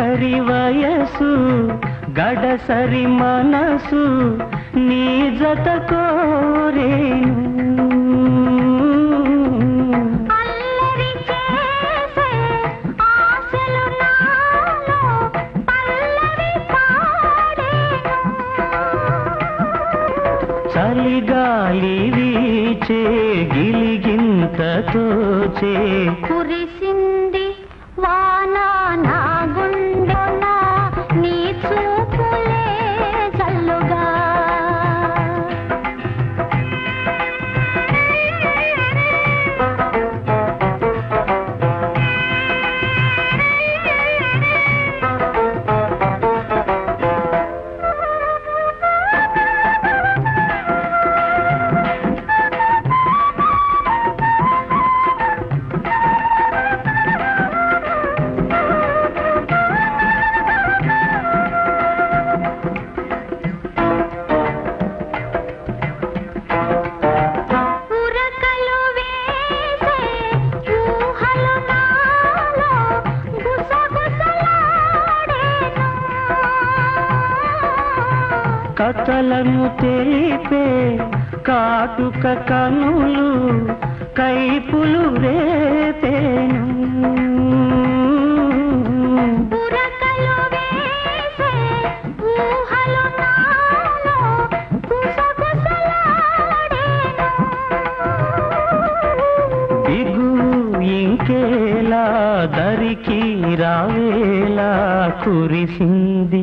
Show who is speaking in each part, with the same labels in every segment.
Speaker 1: తొలకరి వయసు గడసరి మనసు నీ జత కోరేను.
Speaker 2: అల్లరి చేసే ఆశలు నాలో పల్లవి పాడేను.
Speaker 1: చలిగాలి వీచే గిలిగింతతో చే
Speaker 2: కురిసింది
Speaker 1: కథలను తెలిపే కాటుక కనులు కైపులు రేపేను. దిగు ఇంకేలా దరికి రావేలా కురిసింది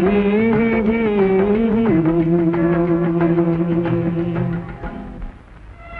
Speaker 1: ही